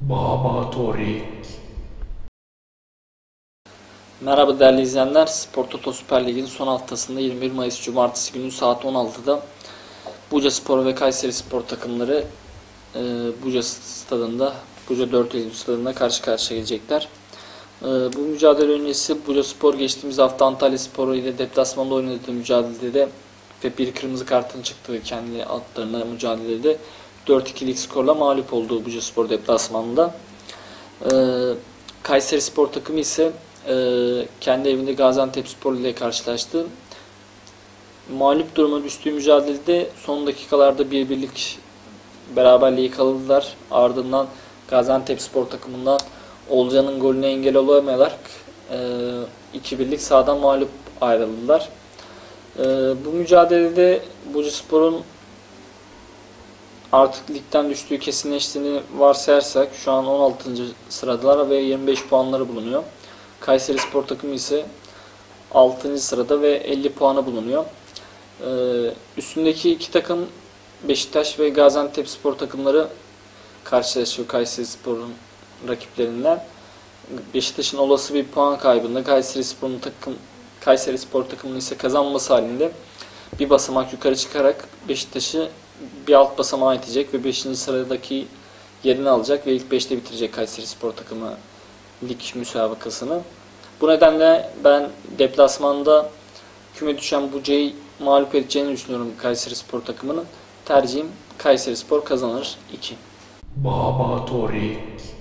Baba Torik. Merhaba değerli izleyenler. Spor Toto Süper Lig'in son haftasında 21 Mayıs Cumartesi günü saat 16'da Buca Spor ve Kayseri Spor takımları e, Buca stadında, Buca 4 Eylül stadında karşı karşıya gelecekler. E, bu mücadele öncesi Buca Spor geçtiğimiz hafta Antalya Spor ile deplasmanda oynadığı mücadelede ve bir kırmızı kartın çıktığı kendi altlarına mücadelede 4-2'lik skorla mağlup olduğu Buca Spor deplasmanında. E, Kayseri Spor takımı ise e, kendi evinde Gaziantep Spor ile karşılaştı. Mağlup duruma düştüğü mücadelede son dakikalarda bir beraberliği yakaladılar. Ardından Gaziantep Spor takımından Olcan'ın golüne engel olamayarak e, 2-1'lik sahadan mağlup ayrıldılar. E, bu mücadelede Bucu Spor'un artık ligden düştüğü kesinleştiğini varsayarsak şu an 16. sıradalar ve 25 puanları bulunuyor. Kayseri Spor takımı ise 6. sırada ve 50 puanı bulunuyor. Ee, üstündeki iki takım Beşiktaş ve Gaziantep Spor takımları karşılaşıyor Kayseri Spor'un rakiplerinden. Beşiktaş'ın olası bir puan kaybında Kayseri Spor'un takım Kayseri Spor takımının ise kazanması halinde bir basamak yukarı çıkarak Beşiktaş'ı bir alt basamağa itecek ve 5. sıradaki yerini alacak ve ilk 5'te bitirecek Kayseri Spor takımı lig müsabakasını. Bu nedenle ben deplasmanda küme düşen Buca'yı mağlup edeceğini düşünüyorum Kayseri Spor takımının. Tercihim Kayseri Spor kazanır 2. Baba Torik.